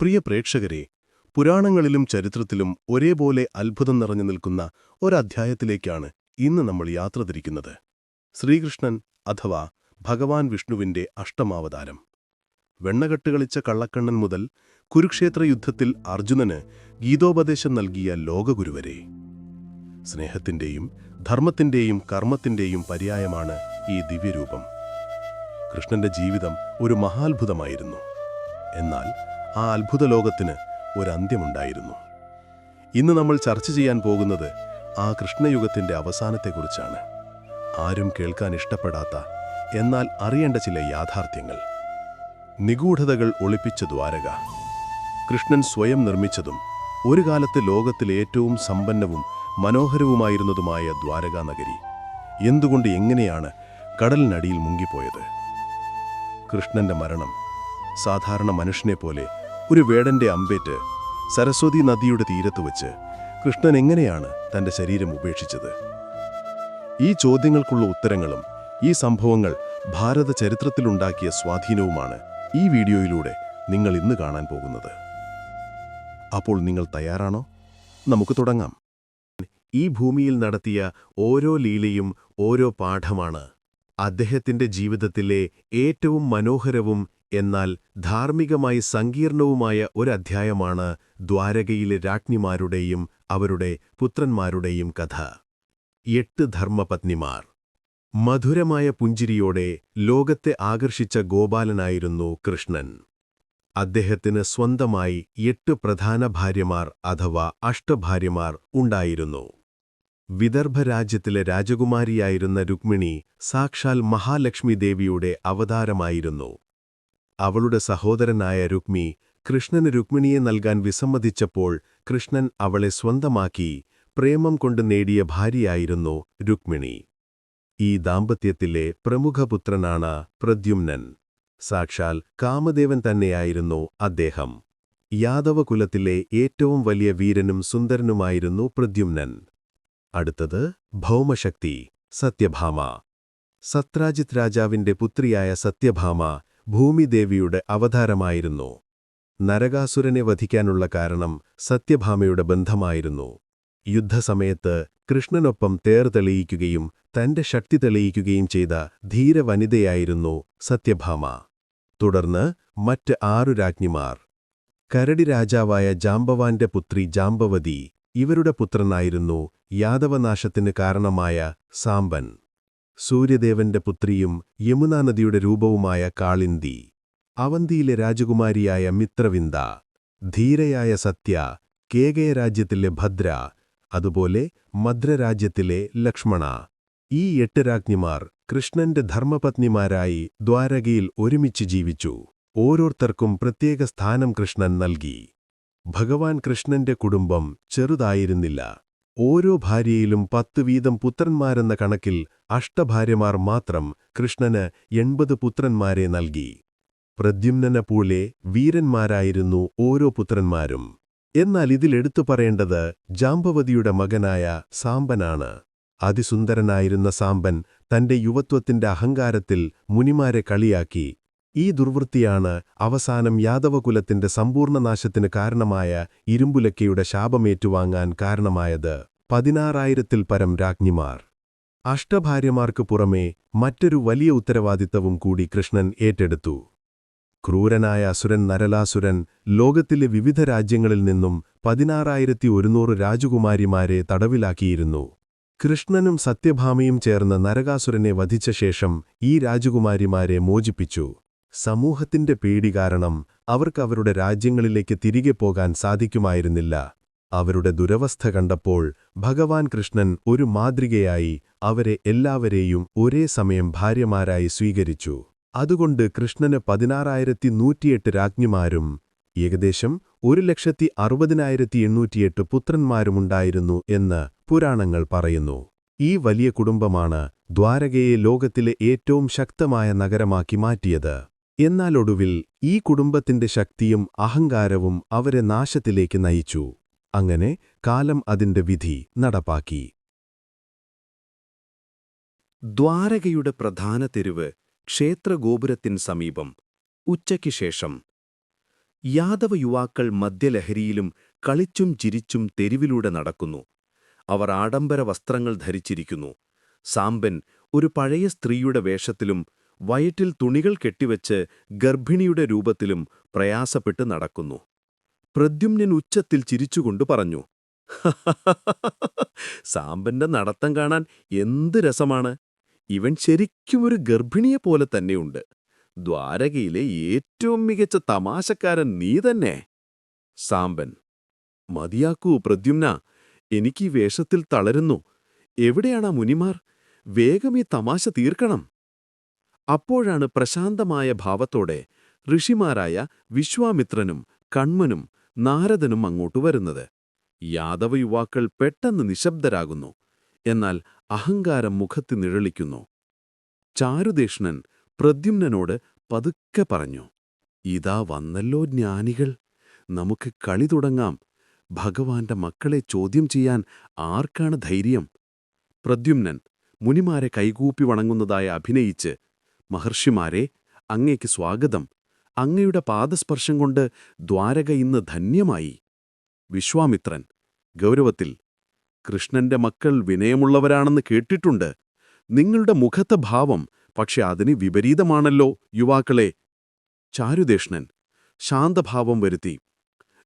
പ്രിയ പ്രേക്ഷകരെ പുരാണങ്ങളിലും ചരിത്രത്തിലും ഒരേപോലെ അത്ഭുതം നിറഞ്ഞു നിൽക്കുന്ന ഒരധ്യായത്തിലേക്കാണ് ഇന്ന് നമ്മൾ യാത്ര തിരിക്കുന്നത്. ശ്രീകൃഷ്ണൻ അഥവാ ഭഗവാൻ വിഷ്ണുവിന്റെ അഷ്ടമാവതാരം. വെണ്ണകെട്ട് കളിച്ച കള്ളക്കണ്ണൻ മുതൽ കുരുക്ഷേത്ര യുദ്ധത്തിൽ അർജുനന് ഗീതോപദേശം നൽകിയ ലോകഗുരുവരെ. സ്നേഹത്തിന്റെയും ധർമ്മത്തിന്റെയും കർമ്മത്തിന്റെയും പര്യായമാണ് ഈ ദിവ്യരൂപം. കൃഷ്ണന്റെ ജീവിതം ഒരു മഹാത്ഭുതമായിരുന്നു. എന്നാൽ ആ അത്ഭുത ലോകത്തിന് ഒരന്ത്യമുണ്ടായിരുന്നു. ഇന്ന് നമ്മൾ ചർച്ച ചെയ്യാൻ പോകുന്നത് ആ കൃഷ്ണയുഗത്തിന്റെ അവസാനത്തെക്കുറിച്ചാണ്. ആരും കേൾക്കാൻ ഇഷ്ടപ്പെടാത്ത എന്നാൽ അറിയേണ്ട ചില യാഥാർത്ഥ്യങ്ങൾ. നിഗൂഢതകൾ ഒളിപ്പിച്ച ദ്വാരക. കൃഷ്ണൻ സ്വയം നിർമ്മിച്ചതും ഒരു കാലത്ത് ലോകത്തിലെ ഏറ്റവും സമ്പന്നവും മനോഹരവുമായിരുന്നതുമായ ദ്വാരകാ നഗരി എന്തുകൊണ്ട് എങ്ങനെയാണ് കടലിനടിയിൽ മുങ്ങിപ്പോയത്? കൃഷ്ണന്റെ മരണം സാധാരണ മനുഷ്യനെ പോലെ ഒരു വേടന്റെ അമ്പേറ്റ് സരസ്വതി നദിയുടെ തീരത്ത് വച്ച് കൃഷ്ണൻ എങ്ങനെയാണ് തന്റെ ശരീരം ഉപേക്ഷിച്ചത്? ഈ ചോദ്യങ്ങൾക്കുള്ള ഉത്തരങ്ങളും ഈ സംഭവങ്ങൾ ഭാരത ചരിത്രത്തിലുണ്ടാക്കിയ സ്വാധീനവുമാണ് ഈ വീഡിയോയിലൂടെ നിങ്ങൾ ഇന്ന് കാണാൻ പോകുന്നത്. അപ്പോൾ നിങ്ങൾ തയ്യാറാണോ? നമുക്ക് തുടങ്ങാം. ഈ ഭൂമിയിൽ നടത്തിയ ഓരോ ലീലയും ഓരോ പാഠമാണ് അദ്ദേഹത്തിന്റെ ജീവിതത്തിലെ ഏറ്റവും മനോഹരവും എന്നാൽ ധാർമ്മികമായി സങ്കീർണവുമായ ഒരധ്യായമാണ് ദ്വാരകയിലെ രാജ്ഞിമാരുടെയും അവരുടെ പുത്രന്മാരുടെയും കഥ. എട്ട് ധർമ്മപത്നിമാർ. മധുരമായ പുഞ്ചിരിയോടെ ലോകത്തെ ആകർഷിച്ച ഗോപാലനായിരുന്നു കൃഷ്ണൻ. അദ്ദേഹത്തിന് സ്വന്തമായി എട്ട് പ്രധാന ഭാര്യമാർ അഥവാ അഷ്ടഭാര്യമാർ ഉണ്ടായിരുന്നു. വിദർഭ രാജ്യത്തിലെ രാജകുമാരിയായിരുന്ന രുക്മിണി സാക്ഷാൽ മഹാലക്ഷ്മി ദേവിയുടെ അവതാരമായിരുന്നു. അവളുടെ സഹോദരനായ രുക്മി കൃഷ്ണന് രുക്മിണിയെ നൽകാൻ വിസമ്മതിച്ചപ്പോൾ കൃഷ്ണൻ അവളെ സ്വന്തമാക്കി പ്രേമം കൊണ്ട് നേടിയ ഭാര്യയായിരുന്നു രുക്മിണി. ഈ ദാമ്പത്യത്തിലെ പ്രമുഖപുത്രനാണ് പ്രദ്യുമ്നൻ. സാക്ഷാൽ കാമദേവൻ തന്നെയായിരുന്നു അദ്ദേഹം. യാദവകുലത്തിലെ ഏറ്റവും വലിയ വീരനും സുന്ദരനുമായിരുന്നു പ്രദ്യുമ്നൻ. അടുത്തത് ഭൗമശക്തി സത്യഭാമ. സത്രാജിത് രാജാവിന്റെ പുത്രിയായ സത്യഭാമ ഭൂമിദേവിയുടെ അവതാരമായിരുന്നു. നരകാസുരനെ വധിക്കാനുള്ള കാരണം സത്യഭാമയുടെ ബന്ധമായിരുന്നു. യുദ്ധസമയത്ത് കൃഷ്ണനൊപ്പം തേർ തെളിയിക്കുകയും തന്റെ ശക്തി തെളിയിക്കുകയും ചെയ്ത ധീരവനിതയായിരുന്നു സത്യഭാമ. തുടർന്ന് മറ്റ് ആറു രാജ്ഞിമാർ. കരടി രാജാവായ ജാംബവാന്റെ പുത്രി ജാംബവതി ഇവരുടെ പുത്രനായിരുന്നു യാദവനാശത്തിന് കാരണമായ സാമ്പൻ. സൂര്യദേവന്റെ പുത്രിയും യമുനാനദിയുടെ രൂപവുമായ കാളിന്തി. അവന്തിയിലെ രാജകുമാരിയായ മിത്രവിന്ദ ധീരയായ സത്യ കേകയ രാജ്യത്തിലെ ഭദ്ര അതുപോലെ മദ്രരാജ്യത്തിലെ ലക്ഷ്മണ. ഈ എട്ട് രാജ്ഞിമാർ കൃഷ്ണന്റെ ധർമ്മപത്നിമാരായി ദ്വാരകയിൽ ഒരുമിച്ച് ജീവിച്ചു. ഓരോരുത്തർക്കും പ്രത്യേക സ്ഥാനം കൃഷ്ണൻ നൽകി. ഭഗവാൻ കൃഷ്ണന്റെ കുടുംബം ചെറുതായിരുന്നില്ല. ഓരോ ഭാര്യയിലും പത്ത് വീതം പുത്രന്മാരെന്ന കണക്കിൽ അഷ്ടഭാര്യമാർ മാത്രം കൃഷ്ണന് എൺപത് പുത്രന്മാരെ നൽകി. പ്രദ്യുമ്നന പോലെ വീരന്മാരായിരുന്നു ഓരോ പുത്രന്മാരും. എന്നാൽ ഇതിലെടുത്തു പറയേണ്ടത് ജാമ്പവതിയുടെ മകനായ സാമ്പനാണ്. അതിസുന്ദരനായിരുന്ന സാമ്പൻ തന്റെ യുവത്വത്തിന്റെ അഹങ്കാരത്തിൽ മുനിമാരെ കളിയാക്കി. ഈ ദുർവൃത്തിയാണ് അവസാനം യാദവകുലത്തിന്റെ സമ്പൂർണനാശത്തിന് കാരണമായ ഇരുമ്പുലക്കയുടെ ശാപമേറ്റുവാങ്ങാൻ കാരണമായത്. പതിനാറായിരത്തിൽ പരം രാജ്ഞിമാർ. അഷ്ടഭാര്യമാർക്ക് പുറമേ മറ്റൊരു വലിയ ഉത്തരവാദിത്തവും കൂടി കൃഷ്ണൻ ഏറ്റെടുത്തു. ക്രൂരനായ അസുരൻ നരലാസുരൻ ലോകത്തിലെ വിവിധ രാജ്യങ്ങളിൽ നിന്നും പതിനാറായിരത്തി ഒരുന്നൂറ് രാജകുമാരിമാരെ തടവിലാക്കിയിരുന്നു. കൃഷ്ണനും സത്യഭാമയും ചേർന്ന് നരകാസുരനെ വധിച്ച ശേഷം ഈ രാജകുമാരിമാരെ മോചിപ്പിച്ചു. സമൂഹത്തിന്റെ പേടി കാരണം അവർക്ക് അവരുടെ രാജ്യങ്ങളിലേക്ക് തിരികെ പോകാൻ സാധിക്കുമായിരുന്നില്ല. അവരുടെ ദുരവസ്ഥ കണ്ടപ്പോൾ ഭഗവാൻ കൃഷ്ണൻ ഒരു മാതൃകയായി അവരെ എല്ലാവരെയും ഒരേ സമയം ഭാര്യമാരായി സ്വീകരിച്ചു. അതുകൊണ്ട് കൃഷ്ണന് പതിനാറായിരത്തി നൂറ്റിയെട്ട് രാജ്ഞിമാരും ഏകദേശം ഒരു ലക്ഷത്തി അറുപതിനായിരത്തി എണ്ണൂറ്റിയെട്ട് പുത്രന്മാരുമുണ്ടായിരുന്നു എന്ന് പുരാണങ്ങൾ പറയുന്നു. ഈ വലിയ കുടുംബമാണ് ദ്വാരകയെ ലോകത്തിലെ ഏറ്റവും ശക്തമായ നഗരമാക്കി മാറ്റിയത്. എന്നാലൊടുവിൽ ഈ കുടുംബത്തിന്റെ ശക്തിയും അഹങ്കാരവും അവരെ നാശത്തിലേക്ക് നയിച്ചു. അങ്ങനെ കാലം അതിന്റെ വിധി നടപ്പാക്കി. ദ്വാരകയുടെ പ്രധാന തെരുവ് ക്ഷേത്രഗോപുരത്തിൻ സമീപം. ഉച്ചയ്ക്ക് ശേഷം. യാദവ യുവാക്കൾ മദ്യലഹരിയിലും കളിച്ചും ചിരിച്ചും തെരുവിലൂടെ നടക്കുന്നു. അവർ ആഡംബര വസ്ത്രങ്ങൾ ധരിച്ചിരിക്കുന്നു. സാമ്പൻ ഒരു പഴയ സ്ത്രീയുടെ വേഷത്തിലും വയറ്റിൽ തുണികൾ കെട്ടിവച്ച് ഗർഭിണിയുടെ രൂപത്തിലും പ്രയാസപ്പെട്ട് നടക്കുന്നു. പ്രദ്യുമ്നൻ ഉച്ചത്തിൽ ചിരിച്ചുകൊണ്ട് പറഞ്ഞു സാമ്പന്റെ നടത്തം കാണാൻ എന്ത് രസമാണ്. ഇവൻ ശരിക്കും ഒരു ഗർഭിണിയെ പോലെ തന്നെയുണ്ട്. ദ്വാരകയിലെ ഏറ്റവും മികച്ച തമാശക്കാരൻ നീ തന്നെ. സാമ്പൻ മതിയാക്കൂ പ്രദ്യുമ്ന എനിക്ക് വേഷത്തിൽ തളരുന്നു. എവിടെയാണാ മുനിമാർ? വേഗം ഈ തമാശ തീർക്കണം. അപ്പോഴാണ് പ്രശാന്തമായ ഭാവത്തോടെ ഋഷിമാരായ വിശ്വാമിത്രനും കണ്മനും നാരദനും അങ്ങോട്ട് വരുന്നത്. യാദവ യുവാക്കൾ പെട്ടെന്ന് നിശബ്ദരാകുന്നു. എന്നാൽ അഹങ്കാരം മുഖത്ത് നിഴലിക്കുന്നു. ചാരുദേഷ്ണൻ പ്രദ്യുമ്നനോട് പതുക്കെ പറഞ്ഞു ഇതാ വന്നല്ലോ ജ്ഞാനികൾ. നമുക്ക് കളി തുടങ്ങാം. ഭഗവാന്റെ മക്കളെ ചോദ്യം ചെയ്യാൻ ആർക്കാണ് ധൈര്യം? പ്രദ്യുമ്നൻ മുനിമാരെ കൈകൂപ്പി വണങ്ങുന്നതായി അഭിനയിച്ച് മഹർഷിമാരെ അങ്ങേക്ക് സ്വാഗതം. അങ്ങയുടെ പാദസ്പർശം കൊണ്ട് ദ്വാരക ഇന്ന് ധന്യമായി. വിശ്വാമിത്രൻ ഗൗരവത്തിൽ കൃഷ്ണന്റെ മക്കൾ വിനയമുള്ളവരാണെന്ന് കേട്ടിട്ടുണ്ട്. നിങ്ങളുടെ മുഖത്തെ ഭാവം പക്ഷെ അതിന് വിപരീതമാണല്ലോ യുവാക്കളെ. ചാരുദേഷ്ണൻ ശാന്തഭാവം വരുത്തി.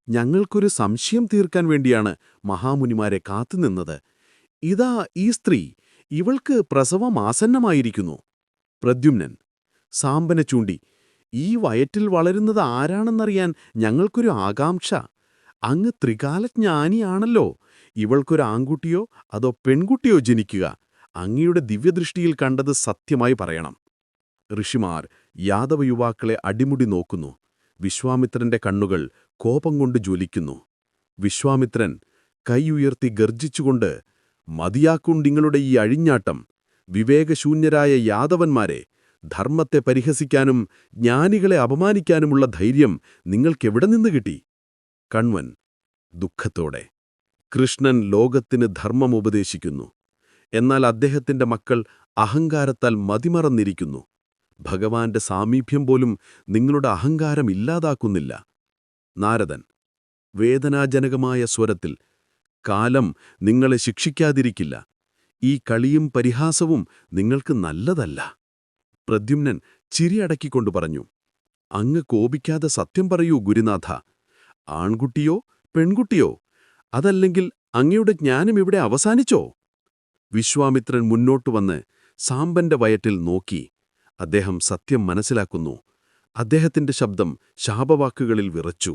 ഞങ്ങൾക്കൊരു സംശയം തീർക്കാൻ വേണ്ടിയാണ് മഹാമുനിമാരെ കാത്തുനിന്നത് ഇതാ ഈ സ്ത്രീ ഇവൾക്ക് പ്രസവമാസന്നമായിരിക്കുന്നു പ്രദ്യുമ്നൻ സാമ്പനെ ചൂണ്ടി ഈ വയറ്റിൽ വളരുന്നത് ആരാണെന്നറിയാൻ ഞങ്ങൾക്കൊരു ആകാംക്ഷ. അങ്ങ് ത്രികാലജ്ഞാനിയാണല്ലോ. ഇവൾക്കൊരു ആൺകുട്ടിയോ അതോ പെൺകുട്ടിയോ ജനിക്കുക. അങ്ങയുടെ ദിവ്യദൃഷ്ടിയിൽ കണ്ടത് സത്യമായി പറയണം. ഋഷിമാർ യാദവ യുവാക്കളെ അടിമുടി നോക്കുന്നു. വിശ്വാമിത്രന്റെ കണ്ണുകൾ കോപം കൊണ്ട് ജ്വലിക്കുന്നു. വിശ്വാമിത്രൻ കൈയുയർത്തി ഗർജിച്ചുകൊണ്ട് മതിയാക്കുണ്ടിങ്ങളുടെ ഈ അഴിഞ്ഞാട്ടം. വിവേകശൂന്യരായ യാദവന്മാരെ ധർമ്മത്തെ പരിഹസിക്കാനും ജ്ഞാനികളെ അപമാനിക്കാനുമുള്ള ധൈര്യം നിങ്ങൾക്കെവിടെ നിന്ന് കിട്ടി? കൺവൻ ദുഃഖത്തോടെ കൃഷ്ണൻ ലോകത്തിന് ധർമ്മം ഉപദേശിക്കുന്നു. എന്നാൽ അദ്ദേഹത്തിന്റെ മക്കൾ അഹങ്കാരത്താൽ മതിമറന്നിരിക്കുന്നു. ഭഗവാന്റെ സാമീപ്യം പോലും നിങ്ങളുടെ അഹങ്കാരം ഇല്ലാതാക്കുന്നില്ല. നാരദൻ വേദനാജനകമായ സ്വരത്തിൽ കാലം നിങ്ങളെ ശിക്ഷിക്കാതിരിക്കില്ല. ഈ കളിയും പരിഹാസവും നിങ്ങൾക്ക് നല്ലതല്ല. പ്രദ്യുമ്നൻ ചിരിയടക്കിക്കൊണ്ടു പറഞ്ഞു അങ്ങ് കോപിക്കാതെ സത്യം പറയൂ ഗുരുനാഥ. ആൺകുട്ടിയോ പെൺകുട്ടിയോ? അതല്ലെങ്കിൽ അങ്ങയുടെ ജ്ഞാനം ഇവിടെ അവസാനിച്ചോ? വിശ്വാമിത്രൻ മുന്നോട്ടു വന്ന് സാമ്പന്റെ വയറ്റിൽ നോക്കി. അദ്ദേഹം സത്യം മനസ്സിലാക്കുന്നു. അദ്ദേഹത്തിന്റെ ശബ്ദം ശാപവാക്കുകളിൽ വിറച്ചു.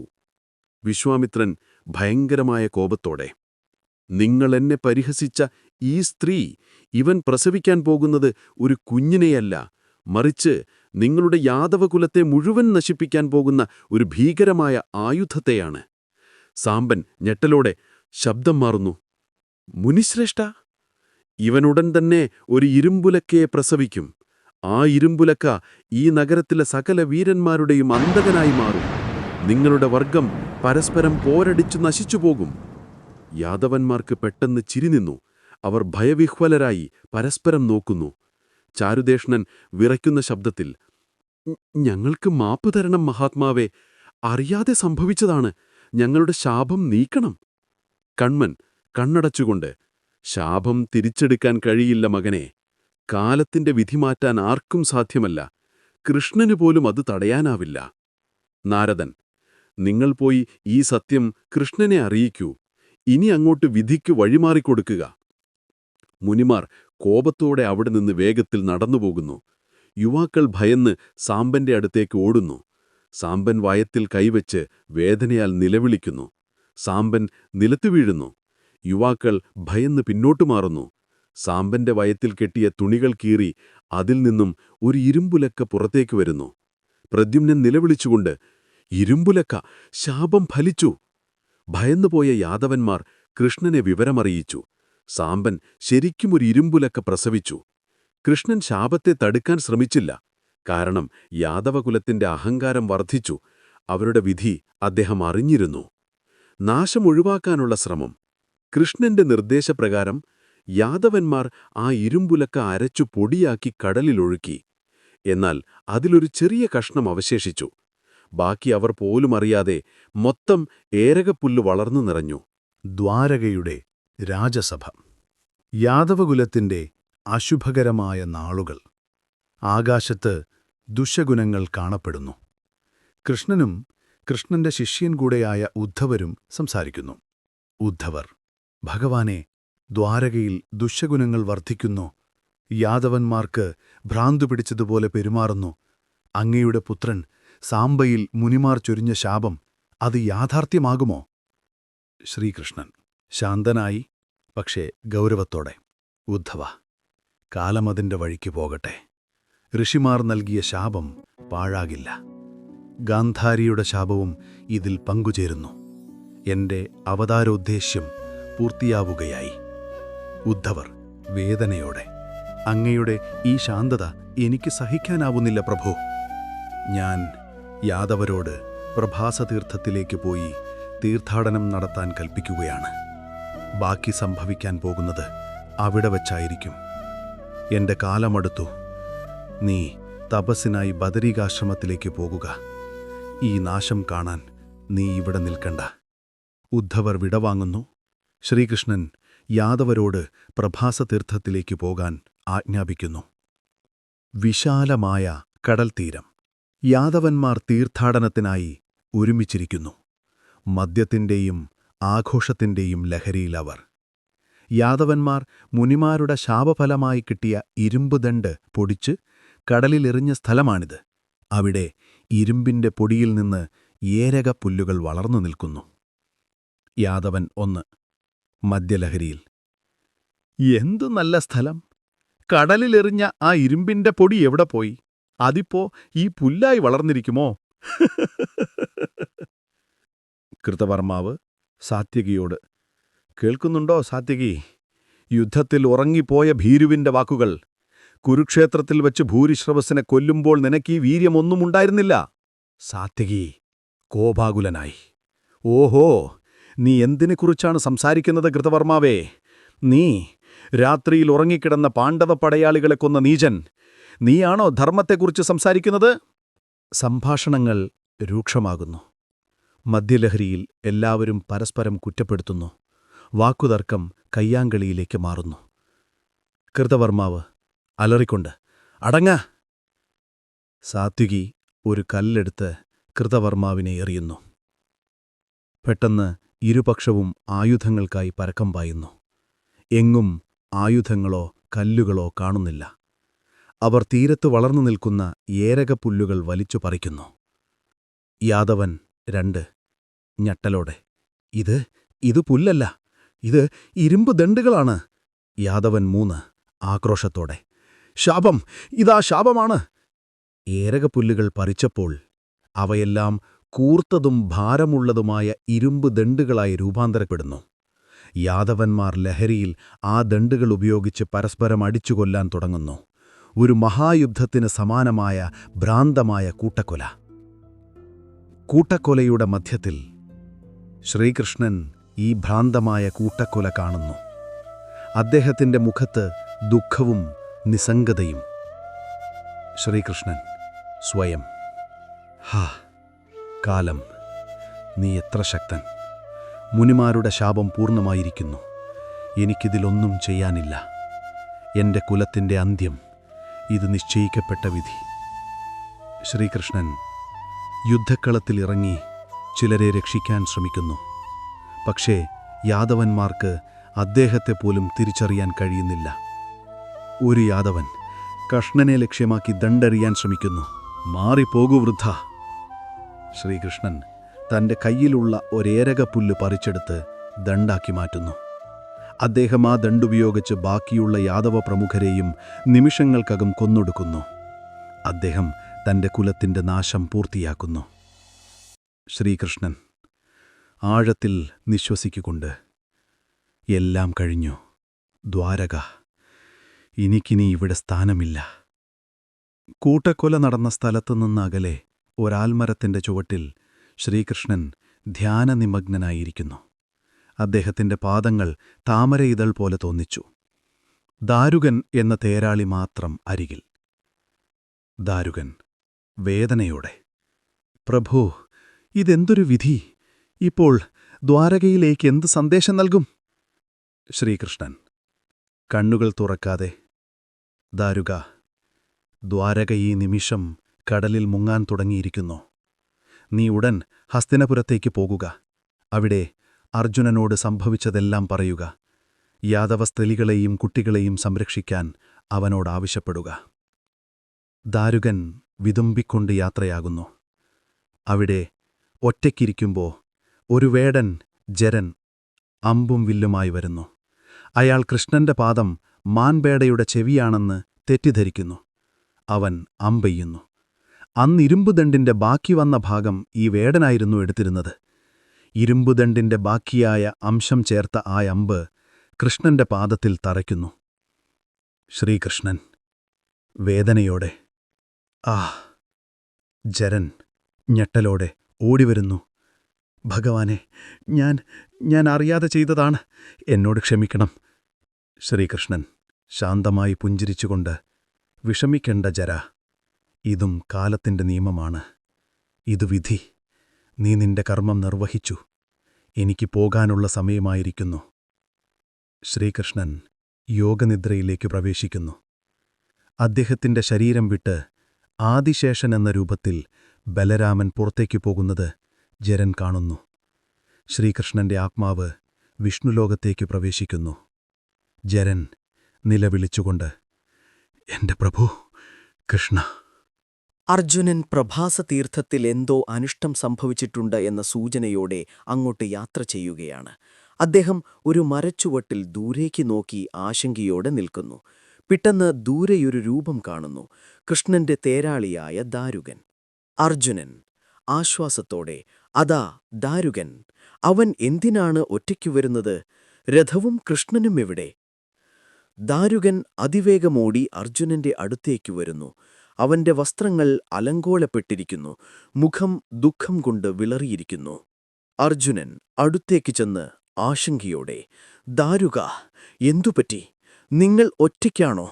വിശ്വാമിത്രൻ ഭയങ്കരമായ കോപത്തോടെ നിങ്ങളെന്നെ പരിഹസിച്ച ഈ സ്ത്രീ ഇവൻ പ്രസവിക്കാൻ പോകുന്നത് ഒരു കുഞ്ഞിനെയല്ല മറിച്ച് നിങ്ങളുടെ യാദവകുലത്തെ മുഴുവൻ നശിപ്പിക്കാൻ പോകുന്ന ഒരു ഭീകരമായ ആയുധത്തെയാണ്. സാമ്പൻ ഞെട്ടലോടെ ശബ്ദം മാറുന്നു. മുനിശ്രേഷ്ഠ ഇവനുടൻ തന്നെ ഒരു ഇരുമ്പുലക്കയെ പ്രസവിക്കും. ആ ഇരുമ്പുലക്ക ഈ നഗരത്തിലെ സകല വീരന്മാരുടെയും അന്തകനായി മാറും. നിങ്ങളുടെ വർഗം പരസ്പരം പോരടിച്ചു നശിച്ചുപോകും യാദവന്മാർക്ക് പെട്ടെന്ന് ചിരിനിന്നു അവർ ഭയവിഹ്വലരായി പരസ്പരം നോക്കുന്നു. ചാരുദേഷ്ണൻ വിറയ്ക്കുന്ന ശബ്ദത്തിൽ ഞങ്ങൾക്ക് മാപ്പ് തരണം മഹാത്മാവേ. അറിയാതെ സംഭവിച്ചതാണ്. ഞങ്ങളുടെ ശാപം നീക്കണം. കൺമൻ കണ്ണടച്ചുകൊണ്ട് ശാപം തിരിച്ചെടുക്കാൻ കഴിയില്ല മകനെ. കാലത്തിന്റെ വിധി മാറ്റാൻ ആർക്കും സാധ്യമല്ല. കൃഷ്ണന് പോലും അത് തടയാനാവില്ല. നാരദൻ നിങ്ങൾ പോയി ഈ സത്യം കൃഷ്ണനെ അറിയിക്കൂ. ഇനി അങ്ങോട്ട് വിധിക്ക് വഴിമാറിക്കൊടുക്കുക. മുനിമാർ കോപത്തോടെ അവിടെ നിന്ന് വേഗത്തിൽ നടന്നുപോകുന്നു. യുവാക്കൾ ഭയന്ന് സാമ്പന്റെ അടുത്തേക്ക് ഓടുന്നു. സാമ്പൻ വയത്തിൽ കൈവച്ച് വേദനയാൽ നിലവിളിക്കുന്നു. സാമ്പൻ നിലത്തു വീഴുന്നു. യുവാക്കൾ ഭയന്ന് പിന്നോട്ടു മാറുന്നു. സാമ്പന്റെ വയത്തിൽ കെട്ടിയ തുണികൾ കീറി അതിൽ നിന്നും ഒരു ഇരുമ്പുലക്ക പുറത്തേക്ക് വരുന്നു. പ്രദ്യുമ്നൻ നിലവിളിച്ചുകൊണ്ട് ഇരുമ്പുലക്ക ശാപം ഫലിച്ചു. ഭയന്നുപോയ യാദവന്മാർ കൃഷ്ണനെ വിവരമറിയിച്ചു. സാമ്പൻ ശരിക്കും ഒരു ഇരുമ്പുലക്ക പ്രസവിച്ചു. കൃഷ്ണൻ ശാപത്തെ തടുക്കാൻ ശ്രമിച്ചില്ല. കാരണം യാദവകുലത്തിന്റെ അഹങ്കാരം വർദ്ധിച്ചു അവരുടെ വിധി അദ്ദേഹം അറിഞ്ഞിരുന്നു. നാശം ഒഴിവാക്കാനുള്ള ശ്രമം. കൃഷ്ണന്റെ നിർദ്ദേശപ്രകാരം യാദവന്മാർ ആ ഇരുമ്പുലക്ക അരച്ചു പൊടിയാക്കി കടലിലൊഴുക്കി. എന്നാൽ അതിലൊരു ചെറിയ കഷ്ണം അവശേഷിച്ചു. ബാക്കി അവർ പോലും അറിയാതെ മൊത്തം ഏരകപ്പുല്ല് വളർന്നു നിറഞ്ഞു. ദ്വാരകയുടെ രാജസഭ. യാദവകുലത്തിന്റെ അശുഭകരമായ നാളുകൾ. ആകാശത്ത് ദുശഗുണങ്ങൾ കാണപ്പെടുന്നു. കൃഷ്ണനും കൃഷ്ണന്റെ ശിഷ്യൻ കൂടെയായ ഉദ്ധവരും സംസാരിക്കുന്നു. ഉദ്ധവർ ഭഗവാനെ ദ്വാരകയിൽ ദുശഗുണങ്ങൾ വർദ്ധിക്കുന്നു. യാദവന്മാർക്ക് ഭ്രാന്തു പിടിച്ചതുപോലെ പെരുമാറുന്നു. അങ്ങയുടെ പുത്രൻ സാമ്പയിൽ മുനിമാർ ചൊരിഞ്ഞ ശാപം അത് യാഥാർത്ഥ്യമാകുമോ? ശ്രീകൃഷ്ണൻ ശാന്തനായി പക്ഷേ ഗൗരവത്തോടെ ഉദ്ധവ കാലമതിന്റെ വഴിക്ക് പോകട്ടെ. ഋഷിമാർ നൽകിയ ശാപം പാഴാകില്ല. ഗാന്ധാരിയുടെ ശാപവും ഇതിൽ പങ്കുചേരുന്നു. എന്റെ അവതാരോദ്ദേശ്യം പൂർത്തിയാവുകയായി. ഉദ്ധവർ വേദനയോടെ അങ്ങയുടെ ഈ ശാന്തത എനിക്ക് സഹിക്കാനാവുന്നില്ല പ്രഭു. ഞാൻ യാദവരോട് പ്രഭാസതീർത്ഥത്തിലേക്ക് പോയി തീർത്ഥാടനം നടത്താൻ കൽപ്പിക്കുകയാണ്. ബാക്കി സംഭവിക്കാൻ പോകുന്നത് അവിടെ വച്ചായിരിക്കും. എന്റെ കാലമടുത്തു. നീ തപസ്സിനായി ബദരീകാശ്രമത്തിലേക്ക് പോകുക. ഈ നാശം കാണാൻ നീ ഇവിടെ നിൽക്കണ്ട. ഉദ്ധവർ വിടവാങ്ങുന്നു. ശ്രീകൃഷ്ണൻ യാദവരോട് പ്രഭാസതീർത്ഥത്തിലേക്ക് പോകാൻ ആജ്ഞാപിക്കുന്നു. വിശാലമായ കടൽത്തീരം. യാദവന്മാർ തീർത്ഥാടനത്തിനായി ഒരുമിച്ചിരിക്കുന്നു. മദ്യത്തിന്റെയും ആഘോഷത്തിന്റെയും ലഹരിയിലവർ. യാദവന്മാർ മുനിമാരുടെ ശാപഫലമായി കിട്ടിയ ഇരുമ്പുദണ്ട് പൊടിച്ച് കടലിലെറിഞ്ഞ സ്ഥലമാണിത്. അവിടെ ഇരുമ്പിന്റെ പൊടിയിൽ നിന്ന് ഏരക പുല്ലുകൾ വളർന്നു നിൽക്കുന്നു. യാദവൻ ഒന്ന് മദ്യലഹരിയിൽ. എന്തു നല്ല സ്ഥലം! കടലിലെറിഞ്ഞ ആ ഇരുമ്പിന്റെ പൊടി എവിടെ പോയി? അതിപ്പോ ഈ പുല്ലായി വളർന്നിരിക്കുമോ? കൃതവർമാവ് സാത്യകിയോട് കേൾക്കുന്നുണ്ടോ സാത്യകി? യുദ്ധത്തിൽ ഉറങ്ങിപ്പോയ ഭീരുവിന്റെ വാക്കുകൾ. കുരുക്ഷേത്രത്തിൽ വെച്ച് ഭൂരിശ്രവസിനെ കൊല്ലുമ്പോൾ നിനക്കീ വീര്യമൊന്നും ഉണ്ടായിരുന്നില്ല. സാത്യകി കോപാകുലനായി. ഓഹോ നീ എന്തിനെക്കുറിച്ചാണ് സംസാരിക്കുന്നത് കൃതവർമാവേ നീ രാത്രിയിൽ ഉറങ്ങിക്കിടന്ന പാണ്ഡവ പടയാളികളെ കൊന്ന നീജൻ നീയാണോ ധർമ്മത്തെക്കുറിച്ച് സംസാരിക്കുന്നത്? സംഭാഷണങ്ങൾ രൂക്ഷമാകുന്നു. മദ്യലഹരിയിൽ എല്ലാവരും പരസ്പരം കുറ്റപ്പെടുത്തുന്നു. വാക്കുതർക്കം കയ്യാങ്കളിയിലേക്ക് മാറുന്നു. കൃതവർമാവ് അലറിക്കൊണ്ട് അടങ്ങ! സാത്വികി ഒരു കല്ലെടുത്ത് കൃതവർമാവിനെ എറിയുന്നു. പെട്ടെന്ന് ഇരുപക്ഷവും ആയുധങ്ങൾക്കായി പരക്കം പായുന്നു. എങ്ങും ആയുധങ്ങളോ കല്ലുകളോ കാണുന്നില്ല. അവർ തീരത്ത് വളർന്നു നിൽക്കുന്ന ഏരകപ്പുല്ലുകൾ വലിച്ചു പറിക്കുന്നു. യാദവൻ രണ്ട് ഞട്ടലോടെ. ഇത് ഇത് പുല്ലല്ല. ഇത് ഇരുമ്പ് ദണ്ടുകളാണ് യാദവൻ മൂന്ന് ആക്രോശത്തോടെ. ശാപം ഇതാ ശാപമാണ്. ഏരകപ്പുല്ലുകൾ പറിച്ചപ്പോൾ അവയെല്ലാം കൂർത്തതും ഭാരമുള്ളതുമായ ഇരുമ്പ് ദണ്ടുകളായി രൂപാന്തരപ്പെടുന്നു. യാദവന്മാർ ലഹരിയിൽ ആ ദണ്ടുകൾ ഉപയോഗിച്ച് പരസ്പരം അടിച്ചുകൊല്ലാൻ തുടങ്ങുന്നു. ഒരു മഹായുദ്ധത്തിന് സമാനമായ ഭ്രാന്തമായ കൂട്ടക്കൊല. കൂട്ടക്കൊലയുടെ മധ്യത്തിൽ ശ്രീകൃഷ്ണൻ ഈ ഭ്രാന്തമായ കൂട്ടക്കൊല കാണുന്നു. അദ്ദേഹത്തിന്റെ മുഖത്ത് ദുഃഖവും നിസ്സംഗതയും. ശ്രീകൃഷ്ണൻ സ്വയം ഹാ കാലം നീ എത്ര ശക്തൻ. മുനിമാരുടെ ശാപം പൂർണമായിരിക്കുന്നു. എനിക്കിതിലൊന്നും ചെയ്യാനില്ല. എന്റെ കുലത്തിന്റെ അന്ത്യം ഇത് നിശ്ചയിക്കപ്പെട്ട വിധി. ശ്രീകൃഷ്ണൻ യുദ്ധക്കളത്തിലിറങ്ങി ചിലരെ രക്ഷിക്കാൻ ശ്രമിക്കുന്നു. പക്ഷേ യാദവന്മാർക്ക് അദ്ദേഹത്തെ പോലും തിരിച്ചറിയാൻ കഴിയുന്നില്ല. ഒരു യാദവൻ കഷ്ണനെ ലക്ഷ്യമാക്കി ദണ്ടറിയാൻ ശ്രമിക്കുന്നു. മാറിപ്പോകൂ വൃദ്ധ. ശ്രീകൃഷ്ണൻ തന്റെ കയ്യിലുള്ള ഒരേരക പുല്ല് പറിച്ചെടുത്ത് ദണ്ടാക്കി മാറ്റുന്നു. അദ്ദേഹം ആ ദണ്ടുപയോഗിച്ച് ബാക്കിയുള്ള യാദവ പ്രമുഖരെയും നിമിഷങ്ങൾക്കകം കൊന്നൊടുക്കുന്നു. അദ്ദേഹം തന്റെ കുലത്തിന്റെ നാശം പൂർത്തിയാക്കുന്നു. ശ്രീകൃഷ്ണൻ ആഴത്തിൽ നിശ്വസിക്കുകൊണ്ട് എല്ലാം കഴിഞ്ഞു ദ്വാരക എനിക്കിനി ഇവിടെ സ്ഥാനമില്ല. കൂട്ടക്കൊല നടന്ന സ്ഥലത്തുനിന്ന് അകലെ ഒരാൽമരത്തിന്റെ ചുവട്ടിൽ ശ്രീകൃഷ്ണൻ ധ്യാനനിമഗ്നനായിരിക്കുന്നു. അദ്ദേഹത്തിന്റെ പാദങ്ങൾ താമര ഇതൾ പോലെ തോന്നിച്ചു. ദാരുകൻ എന്ന തേരാളി മാത്രം അരികിൽ. ദാരുകൻ വേദനയോടെ പ്രഭു ഇതെന്തൊരു വിധി? ഇപ്പോൾ ദ്വാരകയിലേക്ക് എന്ത് സന്ദേശം നൽകും? ശ്രീകൃഷ്ണൻ കണ്ണുകൾ തുറക്കാതെ ദാരുക ദ്വാരക ഈ നിമിഷം കടലിൽ മുങ്ങാൻ തുടങ്ങിയിരിക്കുന്നു. നീ ഉടൻ ഹസ്തിനപുരത്തേക്ക് പോകുക. അവിടെ അർജുനനോട് സംഭവിച്ചതെല്ലാം പറയുക. യാദവ സ്ത്രീകളെയും കുട്ടികളെയും സംരക്ഷിക്കാൻ അവനോട് ആവശ്യപ്പെടുക. ദാരുകൻ വിതുമ്പിക്കൊണ്ട് യാത്രയാകുന്നു. അവിടെ ഒറ്റയ്ക്കിരിക്കുമ്പോ ഒരു വേടൻ ജരൻ അമ്പും വില്ലുമായി വരുന്നു. അയാൾ കൃഷ്ണന്റെ പാദം മാൻപേടയുടെ ചെവിയാണെന്ന് തെറ്റിദ്ധരിക്കുന്നു. അവൻ അമ്പെയ്യുന്നു അന്ന് ഇരുമ്പുദണ്ടിന്റെ ബാക്കി വന്ന ഭാഗം ഈ വേടനായിരുന്നു എടുത്തിരുന്നത്. ഇരുമ്പുദണ്ടിന്റെ ബാക്കിയായ അംശം ചേർത്ത ആ അമ്പ് കൃഷ്ണന്റെ പാദത്തിൽ തറയ്ക്കുന്നു. ശ്രീകൃഷ്ണൻ വേദനയോടെ ആ ജരൻ ഞെട്ടലോടെ ഓടിവരുന്നു. ഭഗവാനെ ഞാൻ ഞാൻ അറിയാതെ ചെയ്തതാണ്. എന്നോട് ക്ഷമിക്കണം. ശ്രീകൃഷ്ണൻ ശാന്തമായി പുഞ്ചിരിച്ചുകൊണ്ട് വിഷമിക്കേണ്ട ജര. ഇതും കാലത്തിന്റെ നിയമമാണ്. ഇത് വിധി. നീ നിന്റെ കർമ്മം നിർവഹിച്ചു. എനിക്ക് പോകാനുള്ള സമയമായിരിക്കുന്നു. ശ്രീകൃഷ്ണൻ യോഗനിദ്രയിലേക്ക് പ്രവേശിക്കുന്നു. അദ്ദേഹത്തിന്റെ ശരീരം വിട്ട് ആദിശേഷൻ എന്ന രൂപത്തിൽ ബലരാമൻ പുറത്തേക്കു പോകുന്നത് ജരൻ കാണുന്നു. ശ്രീകൃഷ്ണന്റെ ആത്മാവ് വിഷ്ണുലോകത്തേക്കു പ്രവേശിക്കുന്നു. ജരൻ നിലവിളിച്ചുകൊണ്ട് എന്റെ പ്രഭു കൃഷ്ണ. അർജുനൻ പ്രഭാസതീർത്ഥത്തിൽ എന്തോ അനിഷ്ടം സംഭവിച്ചിട്ടുണ്ട് എന്ന സൂചനയോടെ അങ്ങോട്ട് യാത്ര ചെയ്യുകയാണ്. അദ്ദേഹം ഒരു മരച്ചുവട്ടിൽ ദൂരേക്ക് നോക്കി ആശങ്കയോടെ നിൽക്കുന്നു. പെട്ടെന്ന് ദൂരെയൊരു രൂപം കാണുന്നു. കൃഷ്ണന്റെ തേരാളിയായ ദാരുകൻ. അർജുനൻ. ആശ്വാസത്തോടെ അതാ ദാരുകൻ അവൻ എന്തിനാണ് ഒറ്റയ്ക്കു വരുന്നത്? രഥവും കൃഷ്ണനും എവിടെ? ദാരുകൻ അതിവേഗമോടി അർജുനന്റെ അടുത്തേക്കു വരുന്നു. അവന്റെ വസ്ത്രങ്ങൾ അലങ്കോലപ്പെട്ടിരിക്കുന്നു. മുഖം ദുഃഖം കൊണ്ട് വിളറിയിരിക്കുന്നു. അർജുനൻ അടുത്തേക്ക് ചെന്ന് ആശങ്കയോടെ ദാരുക എന്തുപറ്റി നിങ്ങൾ ഒറ്റയ്ക്കാണോ?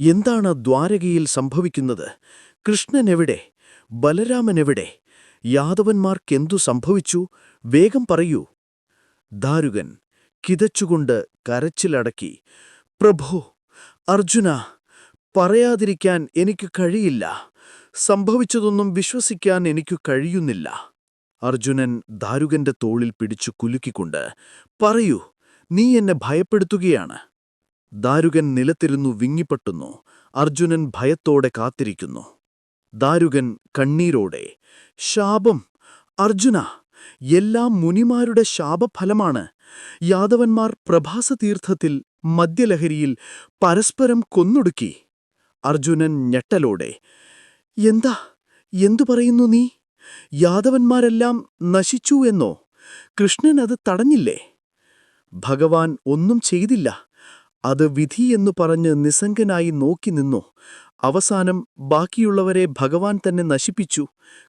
എന്താണ് ദ്വാരകയിൽ സംഭവിക്കുന്നത്? കൃഷ്ണൻ എവിടെ യാദവന്മാർക്കെന്തു സംഭവിച്ചു? വേഗം പറയൂ. ദാരുകൻ കിതച്ചുകൊണ്ട് കരച്ചിലടക്കി. പ്രഭോ അർജുന പറയാതിരിക്കാൻ എനിക്ക് കഴിയില്ല. സംഭവിച്ചതൊന്നും വിശ്വസിക്കാൻ എനിക്കു കഴിയുന്നില്ല. അർജുനൻ ദാരുകന്റെ തോളിൽ പിടിച്ചു കുലുക്കിക്കൊണ്ട് പറയൂ നീ എന്നെ ഭയപ്പെടുത്തുകയാണ്. ദാരുകൻ നിലത്തിരുന്നു വിങ്ങിപ്പട്ടുന്നു. അർജുനൻ ഭയത്തോടെ കാത്തിരിക്കുന്നു. ദാരുകൻ കണ്ണീരോടെ ശാപം അർജുന എല്ലാം മുനിമാരുടെ ശാപഫലമാണ്. യാദവന്മാർ പ്രഭാസതീർത്ഥത്തിൽ മദ്യലഹരിയിൽ പരസ്പരം കൊന്നൊടുക്കി. അർജുനൻ ഞെട്ടലോടെ എന്താ എന്തു പറയുന്നു നീ? യാദവന്മാരെല്ലാം നശിച്ചു എന്നോ? കൃഷ്ണൻ അത് തടഞ്ഞില്ലേ? ഭഗവാൻ ഒന്നും ചെയ്തില്ല. അത് വിധിയെന്നു പറഞ്ഞ് നിസ്സംഗനായി നോക്കി നിന്നു. അവസാനം ബാക്കിയുള്ളവരെ ഭഗവാൻ തന്നെ നശിപ്പിച്ചു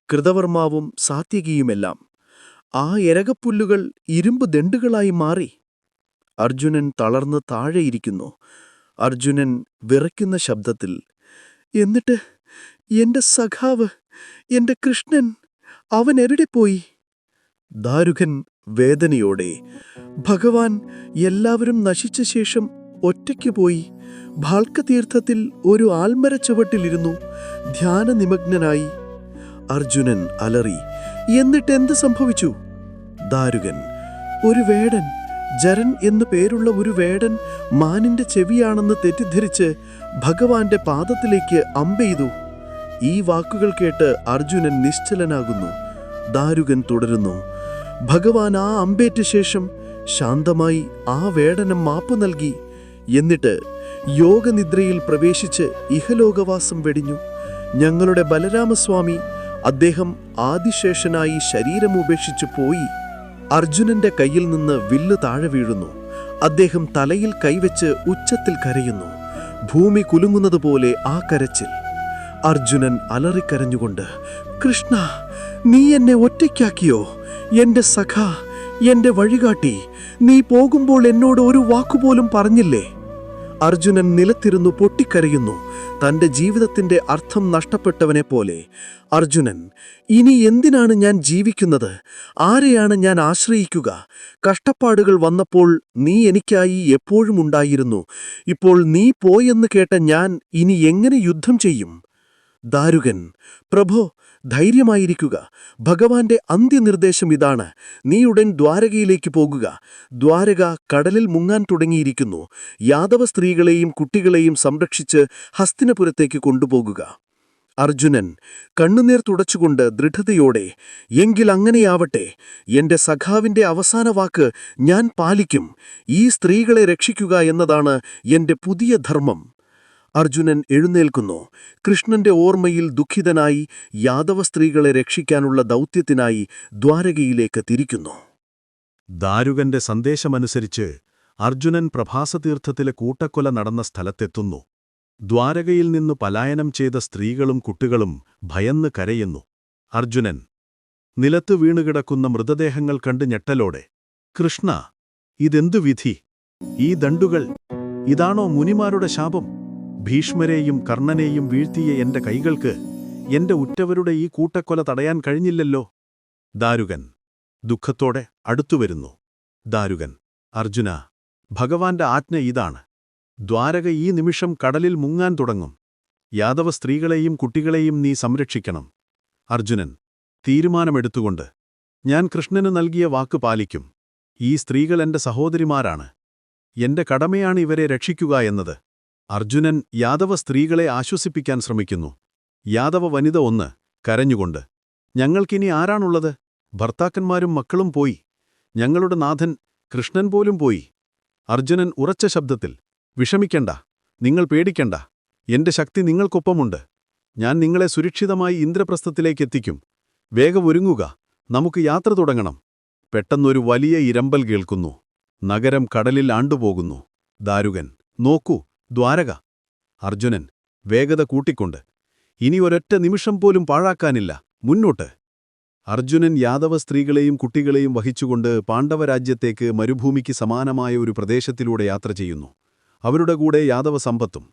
കൃതവർമാവും സാത്യകിയുമെല്ലാം. ആ എരകപ്പുല്ലുകൾ ഇരുമ്പ് ദണ്ടുകളായി മാറി. അർജുനൻ തളർന്ന് താഴെയിരിക്കുന്നു അർജുനൻ വിറയ്ക്കുന്ന ശബ്ദത്തിൽ എന്നിട്ട് എന്റെ സഖാവ് എന്റെ കൃഷ്ണൻ അവൻ എവിടെ പോയി ദാരുകൻ വേദനയോടെ ഭഗവാൻ എല്ലാവരും നശിച്ച ശേഷം ഒറ്റയ്ക്ക് പോയി. ഭാൽക്കതീർത്ഥത്തിൽ ഒരു ആൽമര ആൽമരച്ചുവട്ടിലിരുന്നു ധ്യാനനിമഗ്നനായി. അർജുനൻ അലറി എന്നിട്ട് എന്ത് സംഭവിച്ചു? ദാരുകൻ ഒരു വേടൻ ജരൻ എന്നു പേരുള്ള ഒരു വേടൻ മാനിന്റെ ചെവിയാണെന്ന് തെറ്റിദ്ധരിച്ച് ഭഗവാന്റെ പാദത്തിലേക്ക് അമ്പെയ്തു ഈ വാക്കുകൾ കേട്ട് അർജുനൻ നിശ്ചലനാകുന്നു. ദാരുകൻ തുടരുന്നു ഭഗവാൻ ആ അമ്പേറ്റ ശേഷം ശാന്തമായി ആ വേടനം മാപ്പ് നൽകി. എന്നിട്ട് യോഗനിദ്രയിൽ പ്രവേശിച്ച് ഇഹലോകവാസം വെടിഞ്ഞു. ഞങ്ങളുടെ ബലരാമസ്വാമി അദ്ദേഹം ആദിശേഷനായി ശരീരം ഉപേക്ഷിച്ചു പോയി അർജുനന്റെ കയ്യിൽ നിന്ന് വില്ല് താഴെ വീഴുന്നു. അദ്ദേഹം തലയിൽ കൈവച്ച് ഉച്ചത്തിൽ കരയുന്നു. ഭൂമി കുലുങ്ങുന്നതുപോലെ ആ കരച്ചിൽ. അർജുനൻ അലറിക്കരഞ്ഞുകൊണ്ട് കൃഷ്ണ നീ എന്നെ ഒറ്റയ്ക്കാക്കിയോ? എന്റെ സഖ എന്റെ വഴികാട്ടി നീ പോകുമ്പോൾ എന്നോട് ഒരു വാക്കുപോലും പറഞ്ഞില്ലേ? അർജുനൻ നിലത്തിരുന്നു പൊട്ടിക്കരയുന്നു. തന്റെ ജീവിതത്തിന്റെ അർത്ഥം നഷ്ടപ്പെട്ടവനെ പോലെ. അർജുനൻ ഇനി എന്തിനാണ് ഞാൻ ജീവിക്കുന്നത്? ആരെയാണ് ഞാൻ ആശ്രയിക്കുക? കഷ്ടപ്പാടുകൾ വന്നപ്പോൾ നീ എനിക്കായി എപ്പോഴും ഉണ്ടായിരുന്നു. ഇപ്പോൾ നീ പോയെന്ന് കേട്ട ഞാൻ ഇനി എങ്ങനെ യുദ്ധം ചെയ്യും? ദാരുകൻ പ്രഭോ ധൈര്യമായിരിക്കുക. ഭഗവാന്റെ അന്ത്യനിർദ്ദേശം ഇതാണ്. നീ ഉടൻ ദ്വാരകയിലേക്ക് പോകുക. ദ്വാരക കടലിൽ മുങ്ങാൻ തുടങ്ങിയിരിക്കുന്നു. യാദവ സ്ത്രീകളെയും കുട്ടികളെയും സംരക്ഷിച്ച് ഹസ്തിനപുരത്തേക്ക് കൊണ്ടുപോകുക. അർജുനൻ കണ്ണുനീർ തുടച്ചുകൊണ്ട് ദൃഢതയോടെ എങ്കിൽ അങ്ങനെയാവട്ടെ. എന്റെ സഖാവിന്റെ അവസാന വാക്ക് ഞാൻ പാലിക്കും. ഈ സ്ത്രീകളെ രക്ഷിക്കുക എന്നതാണ് എന്റെ പുതിയ ധർമ്മം. അർജുനൻ എഴുന്നേൽക്കുന്നു. കൃഷ്ണന്റെ ഓർമ്മയിൽ ദുഃഖിതനായി യാദവ സ്ത്രീകളെ രക്ഷിക്കാനുള്ള ദൗത്യത്തിനായി ദ്വാരകയിലേക്ക് തിരിക്കുന്നു. ദാരുകന്റെ സന്ദേശമനുസരിച്ച് അർജുനൻ പ്രഭാസതീർത്ഥത്തിലെ കൂട്ടക്കൊല നടന്ന സ്ഥലത്തെത്തുന്നു. ദ്വാരകയിൽ നിന്നു പലായനം ചെയ്ത സ്ത്രീകളും കുട്ടികളും ഭയന്ന് കരയുന്നു. അർജുനൻ നിലത്തു വീണുകിടക്കുന്ന മൃതദേഹങ്ങൾ കണ്ട് ഞെട്ടലോടെ. കൃഷ്ണ ഇതെന്തു വിധി? ഈ ദണ്ടുകൾ ഇതാണോ മുനിമാരുടെ ശാപം? ഭീഷ്മരെയും കർണനെയും വീഴ്ത്തിയ എന്റെ കൈകൾക്ക് എന്റെ ഉറ്റവരുടെ ഈ കൂട്ടക്കൊല തടയാൻ കഴിഞ്ഞില്ലല്ലോ. ദാരുകൻ ദുഃഖത്തോടെ അടുത്തുവരുന്നു ദാരുകൻ അർജുന ഭഗവാന്റെ ആജ്ഞ ഇതാണ്. ദ്വാരക ഈ നിമിഷം കടലിൽ മുങ്ങാൻ തുടങ്ങും. യാദവ സ്ത്രീകളെയും കുട്ടികളെയും നീ സംരക്ഷിക്കണം. അർജുനൻ തീരുമാനമെടുത്തുകൊണ്ട് ഞാൻ കൃഷ്ണന് നൽകിയ വാക്ക് പാലിക്കും. ഈ സ്ത്രീകൾ എന്റെ സഹോദരിമാരാണ്. എന്റെ കടമയാണ് ഇവരെ രക്ഷിക്കുക എന്നത്. അർജുനൻ യാദവ സ്ത്രീകളെ ആശ്വസിപ്പിക്കാൻ ശ്രമിക്കുന്നു. യാദവ വനിത ഒന്ന് കരഞ്ഞുകൊണ്ട്. ഞങ്ങൾക്കിനി ആരാണുള്ളത്? ഭർത്താക്കന്മാരും മക്കളും പോയി. ഞങ്ങളുടെ നാഥൻ കൃഷ്ണൻ പോലും പോയി. അർജുനൻ ഉറച്ച ശബ്ദത്തിൽ വിഷമിക്കണ്ട നിങ്ങൾ പേടിക്കണ്ട. എന്റെ ശക്തി നിങ്ങൾക്കൊപ്പമുണ്ട്. ഞാൻ നിങ്ങളെ സുരക്ഷിതമായി ഇന്ദ്രപ്രസ്ഥത്തിലേക്കെത്തിക്കും വേഗം ഒരുങ്ങുക. നമുക്ക് യാത്ര തുടങ്ങണം. പെട്ടെന്നൊരു വലിയ ഇരമ്പൽ കേൾക്കുന്നു. നഗരം കടലിൽ ആണ്ടുപോകുന്നു. ദാരുകൻ നോക്കൂ. ദ്വാരക. അർജുനൻ വേഗത കൂട്ടിക്കൊണ്ട് ഇനി ഒരൊറ്റ നിമിഷം പോലും പാഴാക്കാനില്ല മുന്നോട്ട് അർജുനൻ യാദവ സ്ത്രീകളെയും കുട്ടികളെയും വഹിച്ചുകൊണ്ട് പാണ്ഡവരാജ്യത്തേക്ക് മരുഭൂമിക്ക് സമാനമായ ഒരു പ്രദേശത്തിലൂടെ യാത്ര ചെയ്യുന്നു. അവരുടെ കൂടെ യാദവ സമ്പത്തും.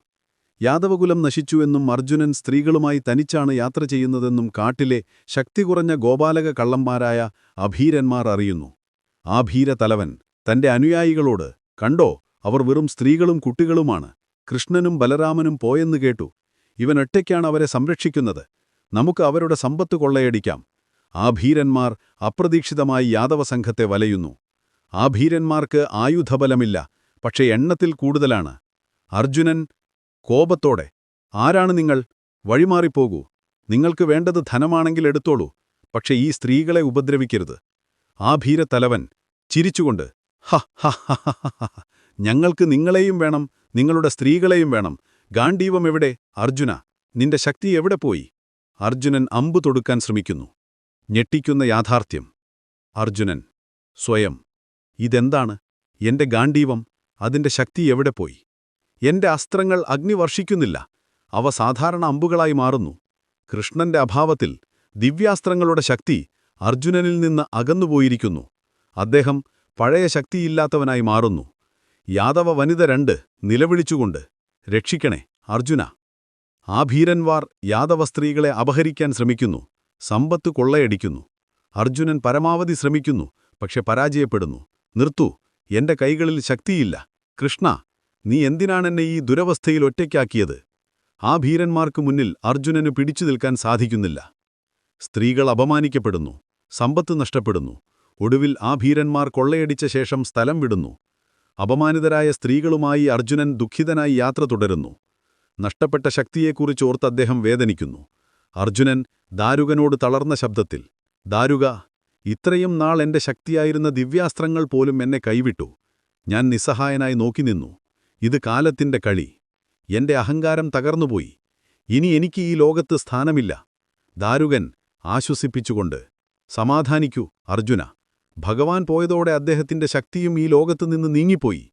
യാദവകുലം നശിച്ചുവെന്നും അർജുനൻ സ്ത്രീകളുമായി തനിച്ചാണ് യാത്ര ചെയ്യുന്നതെന്നും കാട്ടിലെ ശക്തി കുറഞ്ഞ ഗോപാലക കള്ളന്മാരായ അഭീരന്മാർ അറിയുന്നു. ആ ഭീരതലവൻ തന്റെ അനുയായികളോട് കണ്ടോ അവർ വെറും സ്ത്രീകളും കുട്ടികളുമാണ്. കൃഷ്ണനും ബലരാമനും പോയെന്ന് കേട്ടു. ഇവൻ ഒറ്റയ്ക്കാണ് അവരെ സംരക്ഷിക്കുന്നത്. നമുക്ക് അവരുടെ സമ്പത്ത് കൊള്ളയടിക്കാം. ആ ഭീരന്മാർ അപ്രതീക്ഷിതമായി യാദവ സംഘത്തെ വലയുന്നു. ആ ഭീരന്മാർക്ക് ആയുധബലമില്ല പക്ഷേ എണ്ണത്തിൽ കൂടുതലാണ്. അർജുനൻ കോപത്തോടെ ആരാണ് നിങ്ങൾ? വഴിമാറിപ്പോകൂ. നിങ്ങൾക്ക് വേണ്ടത് ധനമാണെങ്കിൽ എടുത്തോളൂ പക്ഷേ ഈ സ്ത്രീകളെ ഉപദ്രവിക്കരുത് ആ ഭീരത്തലവൻ ചിരിച്ചുകൊണ്ട് ഹ ഹ. ഞങ്ങൾക്ക് നിങ്ങളെയും വേണം. നിങ്ങളുടെ സ്ത്രീകളെയും വേണം. ഗാന്ഡീവം എവിടെ? അർജുന നിന്റെ ശക്തി എവിടെ പോയി? അർജുനൻ അമ്പു തൊടുക്കാൻ ശ്രമിക്കുന്നു. ഞെട്ടിക്കുന്ന യാഥാർത്ഥ്യം. അർജുനൻ സ്വയം ഇതെന്താണ്? എന്റെ ഗാന്ഡീവം അതിന്റെ ശക്തി എവിടെ പോയി? എന്റെ അസ്ത്രങ്ങൾ അഗ്നി വർഷിക്കുന്നില്ല. അവ സാധാരണ അമ്പുകളായി മാറുന്നു. കൃഷ്ണന്റെ അഭാവത്തിൽ ദിവ്യാസ്ത്രങ്ങളുടെ ശക്തി അർജുനനിൽ നിന്ന് അകന്നുപോയിരിക്കുന്നു. അദ്ദേഹം പഴയ ശക്തിയില്ലാത്തവനായി മാറുന്നു. യാദവ വനിത രണ്ട് നിലവിളിച്ചുകൊണ്ട് രക്ഷിക്കണേ അർജുന. ആ ഭീരന്മാർ യാദവ സ്ത്രീകളെ അപഹരിക്കാൻ ശ്രമിക്കുന്നു സമ്പത്ത് കൊള്ളയടിക്കുന്നു. അർജുനൻ പരമാവധി ശ്രമിക്കുന്നു പക്ഷെ പരാജയപ്പെടുന്നു. നിർത്തു എന്റെ കൈകളിൽ ശക്തിയില്ല. കൃഷ്ണ നീ എന്തിനാണെന്നെ ഈ ദുരവസ്ഥയിൽ ഒറ്റയ്ക്കാക്കിയത്? ആ ഭീരന്മാർക്ക് മുന്നിൽ അർജുനന് പിടിച്ചു നിൽക്കാൻ സാധിക്കുന്നില്ല. സ്ത്രീകൾ അപമാനിക്കപ്പെടുന്നു സമ്പത്ത് നഷ്ടപ്പെടുന്നു. ഒടുവിൽ ആ ഭീരന്മാർ കൊള്ളയടിച്ച ശേഷം സ്ഥലം വിടുന്നു. അപമാനിതരായ സ്ത്രീകളുമായി അർജുനൻ ദുഃഖിതനായി യാത്ര തുടരുന്നു. നഷ്ടപ്പെട്ട ശക്തിയെക്കുറിച്ച് ഓർത്ത് അദ്ദേഹം വേദനിക്കുന്നു. അർജുനൻ ദാരുകനോട് തളർന്ന ശബ്ദത്തിൽ ദാരുക ഇത്രയും നാൾ എന്റെ ശക്തിയായിരുന്ന ദിവ്യാസ്ത്രങ്ങൾ പോലും എന്നെ കൈവിട്ടു. ഞാൻ നിസ്സഹായനായി നോക്കി നിന്നു. ഇത് കാലത്തിന്റെ കളി. എന്റെ അഹങ്കാരം തകർന്നുപോയി. ഇനി എനിക്ക് ഈ ലോകത്ത് സ്ഥാനമില്ല. ദാരുകൻ ആശ്വസിപ്പിച്ചുകൊണ്ട് സമാധാനിക്കൂ അർജുന. ഭഗവാൻ പോയതോടെ അദ്ദേഹത്തിന്റെ ശക്തിയും ഈ ലോകത്തുനിന്ന് നീങ്ങിപ്പോയി.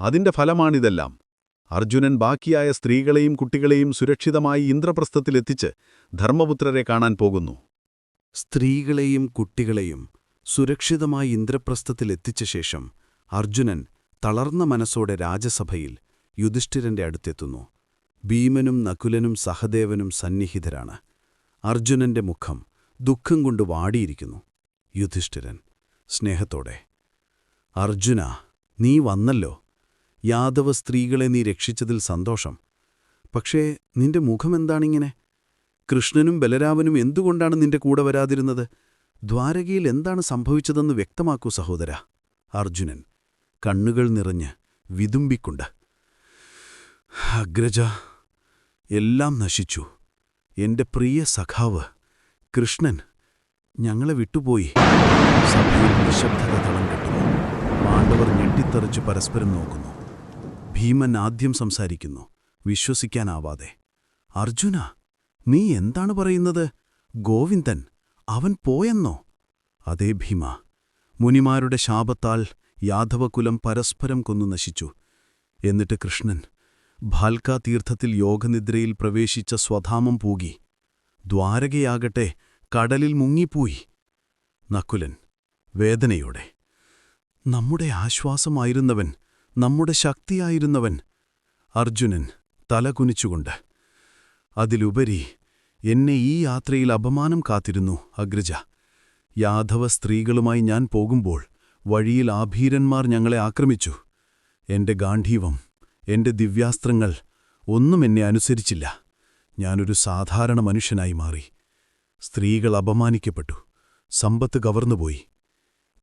അതിന്റെ ഫലമാണിതെല്ലാം. അർജുനൻ ബാക്കിയായ സ്ത്രീകളെയും കുട്ടികളെയും സുരക്ഷിതമായി ഇന്ദ്രപ്രസ്ഥത്തിലെത്തിച്ച് ധർമ്മപുത്രരെ കാണാൻ പോകുന്നു. സ്ത്രീകളെയും കുട്ടികളെയും സുരക്ഷിതമായി ഇന്ദ്രപ്രസ്ഥത്തിലെത്തിച്ച ശേഷം അർജുനൻ തളർന്ന മനസ്സോടെ രാജസഭയിൽ യുധിഷ്ഠിരന്റെ അടുത്തെത്തുന്നു. ഭീമനും നകുലനും സഹദേവനും സന്നിഹിതരാണ്. അർജുനന്റെ മുഖം ദുഃഖം കൊണ്ട് വാടിയിരിക്കുന്നു. യുധിഷ്ഠിരൻ സ്നേഹത്തോടെ. അർജുന നീ വന്നല്ലോ. യാദവ സ്ത്രീകളെ നീ രക്ഷിച്ചതിൽ സന്തോഷം. പക്ഷേ നിന്റെ മുഖമെന്താണിങ്ങനെ? കൃഷ്ണനും ബലരാമനും എന്തുകൊണ്ടാണ് നിന്റെ കൂടെ വരാതിരുന്നത്? ദ്വാരകയിൽ എന്താണ് സംഭവിച്ചതെന്ന് വ്യക്തമാക്കൂ സഹോദര. അർജുനൻ കണ്ണുകൾ നിറഞ്ഞ് വിതുമ്പിക്കൊണ്ട്. അഗ്രജ എല്ലാം നശിച്ചു. എന്റെ പ്രിയ സഖാവ് കൃഷ്ണൻ. ഞങ്ങളെ വിട്ടുപോയി. സഭയിൽ നിശബ്ദത തളം കെട്ടുന്നു. പാണ്ഡവർ ഞെട്ടിത്തെറിച്ച് പരസ്പരം നോക്കുന്നു. ഭീമൻ ആദ്യം സംസാരിക്കുന്നു. വിശ്വസിക്കാനാവാതെ. അർജുന നീ എന്താണ് പറയുന്നത്? ഗോവിന്ദൻ അവൻ പോയെന്നോ? അതേ ഭീമ മുനിമാരുടെ ശാപത്താൽ യാദവകുലം പരസ്പരം കൊന്നു നശിച്ചു. എന്നിട്ട് കൃഷ്ണൻ ഭാൽക്കാ തീർത്ഥത്തിൽ യോഗനിദ്രയിൽ പ്രവേശിച്ച സ്വധാമം പൂകി. ദ്വാരകയാകട്ടെ കടലിൽ മുങ്ങിപ്പോയി. നക്കുലൻ വേദനയോടെ. നമ്മുടെ ആശ്വാസമായിരുന്നവൻ നമ്മുടെ ശക്തിയായിരുന്നവൻ അർജുനൻ തലകുനിച്ചുകൊണ്ട് അതിലുപരി എന്നെ ഈ യാത്രയിൽ അപമാനം കാത്തിരുന്നു അഗ്രജ. യാദവ സ്ത്രീകളുമായി ഞാൻ പോകുമ്പോൾ വഴിയിൽ ആഭീരന്മാർ ഞങ്ങളെ ആക്രമിച്ചു. എന്റെ ഗാന്ധീവം എന്റെ ദിവ്യാസ്ത്രങ്ങൾ ഒന്നും എന്നെ അനുസരിച്ചില്ല. ഞാനൊരു സാധാരണ മനുഷ്യനായി മാറി. സ്ത്രീകൾ അപമാനിക്കപ്പെട്ടു. സമ്പത്ത് കവർന്നുപോയി.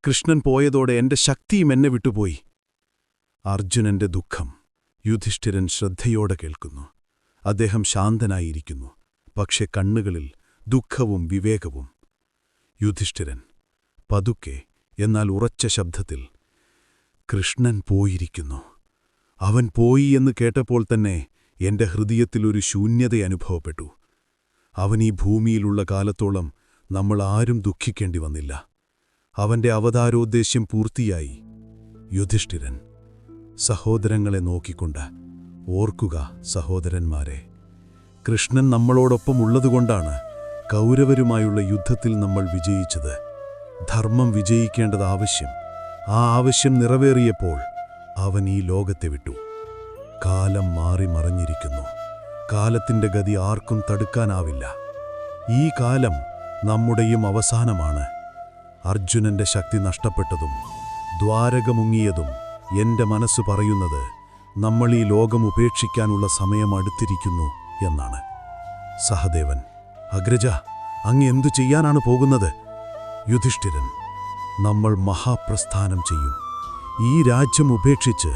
കൃഷ്ണൻ പോയതോടെ എന്റെ ശക്തിയും എന്നെ വിട്ടുപോയി. അർജുനന്റെ ദുഃഖം യുധിഷ്ഠിരൻ ശ്രദ്ധയോടെ കേൾക്കുന്നു. അദ്ദേഹം ശാന്തനായിരിക്കുന്നു. പക്ഷെ കണ്ണുകളിൽ ദുഃഖവും വിവേകവും. യുധിഷ്ഠിരൻ പതുക്കെ എന്നാൽ ഉറച്ച ശബ്ദത്തിൽ കൃഷ്ണൻ പോയിരിക്കുന്നു. അവൻ പോയി എന്ന് കേട്ടപ്പോൾ തന്നെ എന്റെ ഹൃദയത്തിലൊരു ശൂന്യത അനുഭവപ്പെട്ടു. അവൻ ഈ ഭൂമിയിലുള്ള കാലത്തോളം നമ്മൾ ആരും ദുഃഖിക്കേണ്ടി വന്നില്ല. അവന്റെ അവതാരോദ്ദേശ്യം പൂർത്തിയായി. യുധിഷ്ഠിരൻ സഹോദരങ്ങളെ നോക്കിക്കൊണ്ട് ഓർക്കുക സഹോദരന്മാരെ കൃഷ്ണൻ നമ്മളോടൊപ്പം ഉള്ളതുകൊണ്ടാണ് കൗരവരുമായുള്ള യുദ്ധത്തിൽ നമ്മൾ വിജയിച്ചത്. ധർമ്മം വിജയിക്കേണ്ടത് ആവശ്യം. ആ ആവശ്യം നിറവേറിയപ്പോൾ അവൻ ഈ ലോകത്തെ വിട്ടു. കാലം മാറി മറിഞ്ഞിരിക്കുന്നു. കാലത്തിന്റെ ഗതി ആർക്കും തടുക്കാനാവില്ല. ഈ കാലം നമ്മുടെയും അവസാനമാണ്. അർജുനന്റെ ശക്തി നഷ്ടപ്പെട്ടതും ദ്വാരകമുങ്ങിയതും എന്റെ മനസ്സ് പറയുന്നത് നമ്മൾ ഈ ലോകം ഉപേക്ഷിക്കാനുള്ള സമയം അടുത്തിരിക്കുന്നു എന്നാണ്. സഹദേവൻ അഗ്രജ അങ്ങ് എന്തു ചെയ്യാനാണ് പോകുന്നത്? യുധിഷ്ഠിരൻ നമ്മൾ മഹാപ്രസ്ഥാനം ചെയ്യും. ഈ രാജ്യം ഉപേക്ഷിച്ച്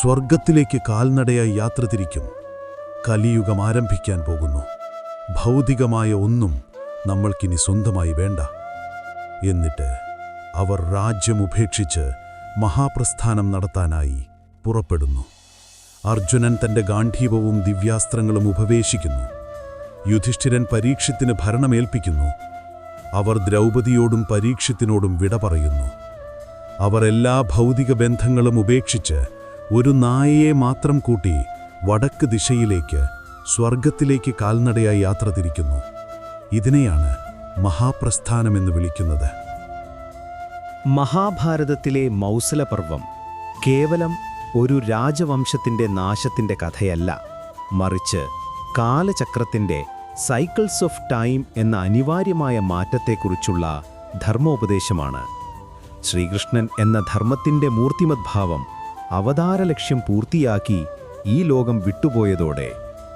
സ്വർഗത്തിലേക്ക് കാൽനടയായി യാത്ര തിരിക്കും. കലിയുഗം ആരംഭിക്കാൻ പോകുന്നു. ഭൗതികമായ ഒന്നും നമ്മൾക്കിനി സ്വന്തമായി വേണ്ട. എന്നിട്ട് അവർ രാജ്യം ഉപേക്ഷിച്ച് മഹാപ്രസ്ഥാനം നടത്താനായി പുറപ്പെടുന്നു. അർജുനൻ തന്റെ ഗാന്ധീവവും ദിവ്യാസ്ത്രങ്ങളും ഉപവേശിക്കുന്നു. യുധിഷ്ഠിരൻ പരീക്ഷത്തിന് ഭരണമേൽപ്പിക്കുന്നു. അവർ ദ്രൗപദിയോടും പരീക്ഷത്തിനോടും വിട പറയുന്നു. അവർ എല്ലാ ഭൗതിക ബന്ധങ്ങളും ഉപേക്ഷിച്ച് ഒരു നായയെ മാത്രം കൂട്ടി വടക്ക് ദിശയിലേക്ക് സ്വർഗത്തിലേക്ക് കാൽനടയായി യാത്ര തിരിക്കുന്നു. ഇതിനെയാണ് മഹാപ്രസ്ഥാനമെന്ന് വിളിക്കുന്നത്. മഹാഭാരതത്തിലെ മൗസലപർവം കേവലം ഒരു രാജവംശത്തിന്റെ നാശത്തിന്റെ കഥയല്ല. മറിച്ച് കാലചക്രത്തിന്റെ സൈക്കിൾസ് ഓഫ് ടൈം എന്ന അനിവാര്യമായ മാറ്റത്തെക്കുറിച്ചുള്ള ധർമ്മോപദേശമാണ്. ശ്രീകൃഷ്ണൻ എന്ന ധർമ്മത്തിന്റെ മൂർത്തിമദ്ഭാവം അവതാരലക്ഷ്യം പൂർത്തിയാക്കി ഈ ലോകം വിട്ടുപോയതോടെ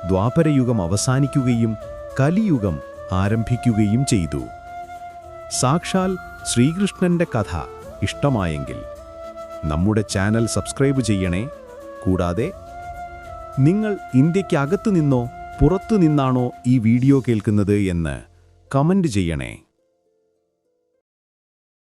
ദ്വാപരയുഗം അവസാനിക്കുകയും കലിയുഗം ആരംഭിക്കുകയും ചെയ്തു. സാക്ഷാൽ ശ്രീകൃഷ്ണന്റെ കഥ ഇഷ്ടമായെങ്കിൽ നമ്മുടെ ചാനൽ സബ്സ്ക്രൈബ് ചെയ്യണേ. കൂടാതെ നിങ്ങൾ ഇന്ത്യക്കകത്തു നിന്നോ പുറത്തു നിന്നാണോ ഈ വീഡിയോ കേൾക്കുന്നത് എന്ന് കമന്റ് ചെയ്യണേ.